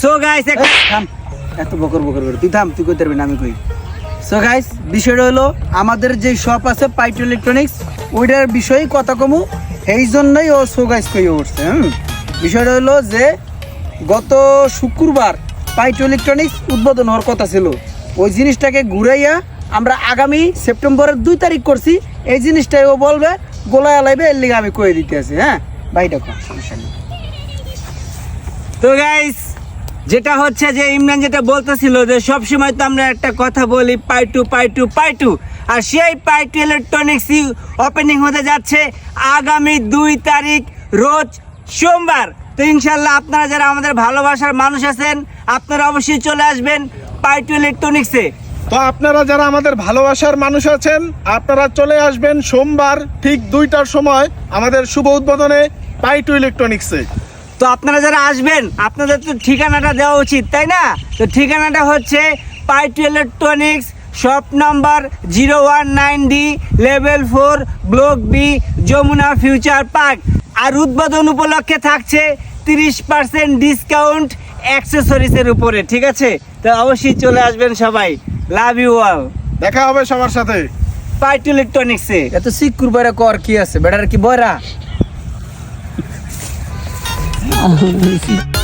So guys থাম। এত বকর বকর করে। তুই থাম তুই কইতে পারবি না আমি কই। সো গাইস বিষয়টা হলো আমাদের যে শপ আছে পাইটো ইলেকট্রনিক্স ওইটার বিষয়ে কথা কমু। এই জন্যই ও সো গাইস কই উঠছে হুম? বিষয়টা হলো যে গত শুক্রবার পাইটো ইলেকট্রনিক্স উদ্বোধন হওয়ার কথা ছিল। ওই জিনিসটাকে ঘুরাইয়া আমরা আগামী সেপ্টেম্বরের দুই তারিখ করছি। এই জিনিসটাই ও বলবে গোলায় আলাইবে এর লিগে আমি কয়ে দিতে আছি হ্যাঁ? বাইটা কর সমস্যা নেই। তো গাইস যেটা হচ্ছে যে ইমরান যেটা বলতেছিল যে সব সময় তো আমরা একটা কথা বলি, Pi two Pi two Pi two. আর সেই পাই টু ইলেকট্রনিক্স ওপেনিং হতে যাচ্ছে আগামী দুই তারিখ, রোজ সোমবার। তো ইনশাল্লাহ আপনারা যারা আমাদের ভালোবাসার মানুষ আছেন, আপনারা অবশ্যই চলে আসবেন পাই টু ইলেকট্রনিক্সে তো আপনারা যারা আমাদের ভালোবাসার মানুষ আছেন, আপনারা চলে আসবেন সোমবার ঠিক দুইটার সময় আমাদের শুভ উদ্বোধনে পাই টু ইলেকট্রনিক্সে তো আপনারা যারা আসবেন আপনাদের তো ঠিকানাটা দেওয়া উচিত তাই না? তো ঠিকানাটা হচ্ছে Pi two electronics shop number zero one nine D level four block B Jamuna future park. আর উদ্বোধন উপলক্ষে থাকছে তিরিশ পার্সেন্ট ডিসকাউন্ট অ্যাক্সেসরিজের উপরে ঠিক আছে? তো অবশ্যই চলে আসবেন সবাই। Love you all. দেখা হবে সবার সাথে। পাই টু ইলেকট্রনিক্সে। এত শিখ কুরবারে কর কি আছে? বেটার কি বয়রা Oh, always